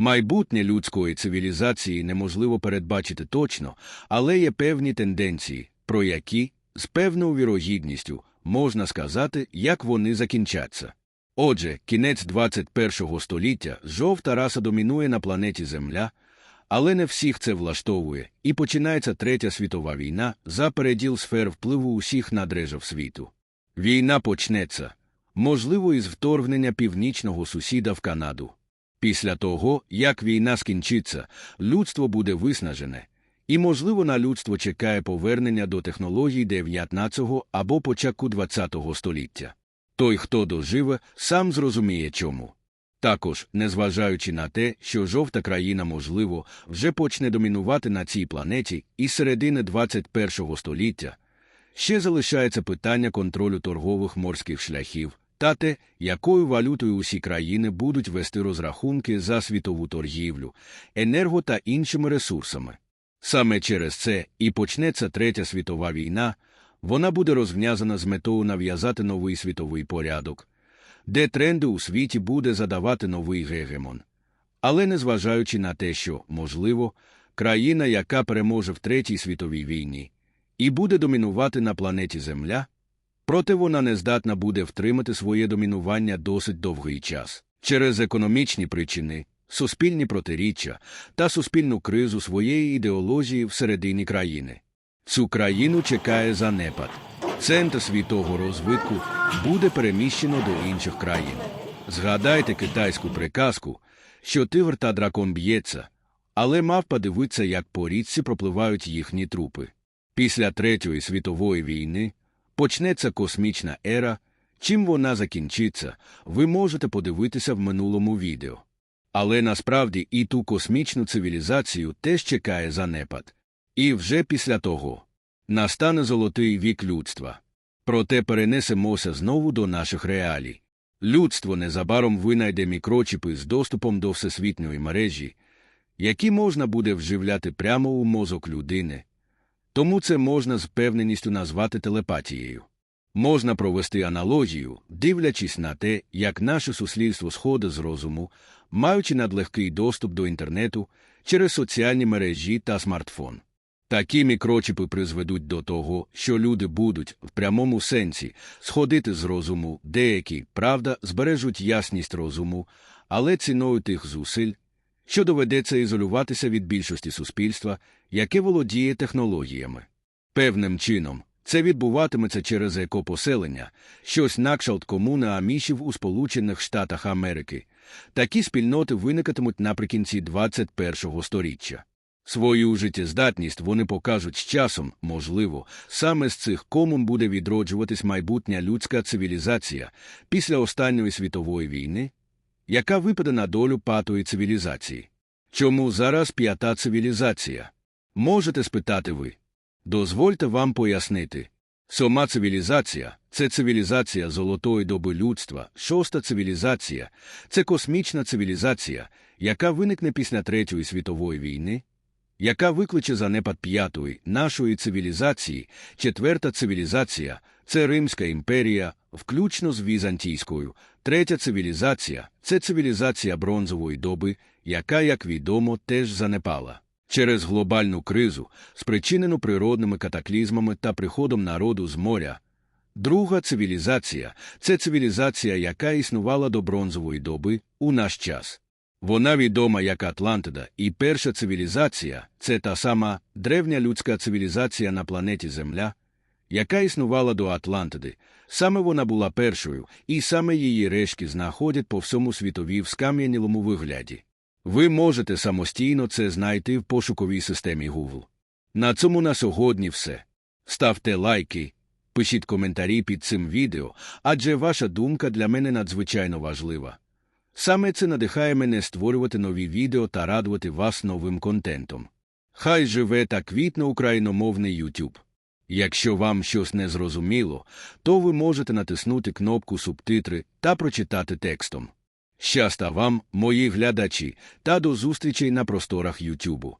Майбутнє людської цивілізації неможливо передбачити точно, але є певні тенденції, про які з певною вірогідністю можна сказати, як вони закінчаться. Отже, кінець 21 століття жовта раса домінує на планеті Земля, але не всіх це влаштовує, і починається Третя світова війна за переділ сфер впливу усіх надрежав світу. Війна почнеться, можливо, із вторгнення північного сусіда в Канаду. Після того, як війна скінчиться, людство буде виснажене, і, можливо, на людство чекає повернення до технологій 19 або початку 20 століття. Той, хто доживе, сам зрозуміє чому. Також, незважаючи на те, що жовта країна, можливо, вже почне домінувати на цій планеті із середини 21 століття, ще залишається питання контролю торгових морських шляхів та те, якою валютою усі країни будуть вести розрахунки за світову торгівлю, енерго та іншими ресурсами. Саме через це і почнеться Третя світова війна, вона буде розв'язана з метою нав'язати новий світовий порядок, де тренди у світі буде задавати новий гегемон. Але незважаючи на те, що, можливо, країна, яка переможе в Третій світовій війні, і буде домінувати на планеті Земля, проте вона не здатна буде втримати своє домінування досить довгий час через економічні причини, суспільні протиріччя та суспільну кризу своєї ідеології всередині країни. Цю країну чекає занепад. Центр світового розвитку буде переміщено до інших країн. Згадайте китайську приказку, що тигр та дракон б'ється, але мав подивитися, як по річці пропливають їхні трупи. Після Третьої світової війни почнеться космічна ера. Чим вона закінчиться, ви можете подивитися в минулому відео. Але насправді і ту космічну цивілізацію теж чекає занепад. І вже після того настане золотий вік людства. Проте перенесемося знову до наших реалій. Людство незабаром винайде мікрочіпи з доступом до всесвітньої мережі, які можна буде вживляти прямо у мозок людини. Тому це можна з певненістю назвати телепатією. Можна провести аналогію, дивлячись на те, як наше суслівство сходить з розуму, маючи надлегкий доступ до інтернету через соціальні мережі та смартфон. Такі мікрочіпи призведуть до того, що люди будуть, в прямому сенсі, сходити з розуму, деякі, правда, збережуть ясність розуму, але ціною тих зусиль, що доведеться ізолюватися від більшості суспільства, яке володіє технологіями. Певним чином, це відбуватиметься через екопоселення, щось на кшталт комуни амішів у Сполучених Штатах Америки. Такі спільноти виникатимуть наприкінці 21-го сторіччя. Свою життєздатність вони покажуть з часом, можливо, саме з цих комун буде відроджуватись майбутня людська цивілізація після останньої світової війни, яка випаде на долю п'ятої цивілізації. Чому зараз п'ята цивілізація? Можете спитати ви. Дозвольте вам пояснити. Сама цивілізація це цивілізація золотої доби людства, шоста цивілізація це космічна цивілізація, яка виникне після Третьої світової війни, яка викличе занепад п'ятої нашої цивілізації, четверта цивілізація це Римська імперія, включно з Візантійською, третя цивілізація це цивілізація бронзової доби, яка, як відомо, теж занепала. Через глобальну кризу, спричинену природними катаклізмами та приходом народу з моря. Друга цивілізація це цивілізація, яка існувала до бронзової доби у наш час. Вона відома як Атлантида, і перша цивілізація це та сама древня людська цивілізація на планеті Земля, яка існувала до Атлантиди. Саме вона була першою, і саме її рештки знаходять по всьому світові в скам'янілому вигляді. Ви можете самостійно це знайти в пошуковій системі Google. На цьому на сьогодні все. Ставте лайки, пишіть коментарі під цим відео, адже ваша думка для мене надзвичайно важлива. Саме це надихає мене створювати нові відео та радувати вас новим контентом. Хай живе та квітне україномовний YouTube. Якщо вам щось не зрозуміло, то ви можете натиснути кнопку субтитри та прочитати текстом. Щаста вам, мої глядачі, та до зустрічей на просторах Ютубу.